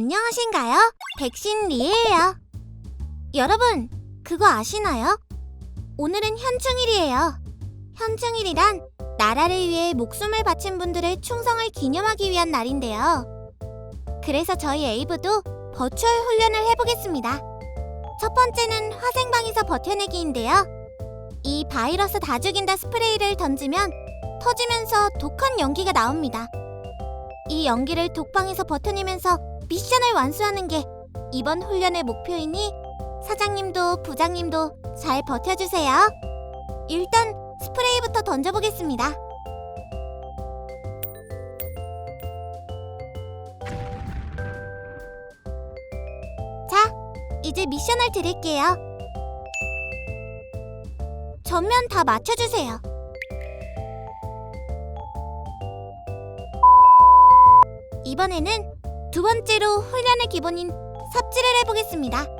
안녕하신가요? 백신 리에요. 여러분, 그거 아시나요? 오늘은 현충일이에요. 현충일이란 나라를 위해 목숨을 바친 분들의 충성을 기념하기 위한 날인데요. 그래서 저희 에이브도 버추얼 훈련을 해보겠습니다. 첫 번째는 화생방에서 버텨내기인데요. 이 바이러스 다 죽인다 스프레이를 던지면 터지면서 독한 연기가 나옵니다. 이 연기를 독방에서 버텨내면서 미션을 완수하는 게 이번 훈련의 목표이니 사장님도 부장님도 잘 버텨주세요. 일단 스프레이부터 던져보겠습니다. 자, 이제 미션을 드릴게요. 전면 다 맞춰주세요. 이번에는 두 번째로 훈련의 기본인 삽질을 해보겠습니다.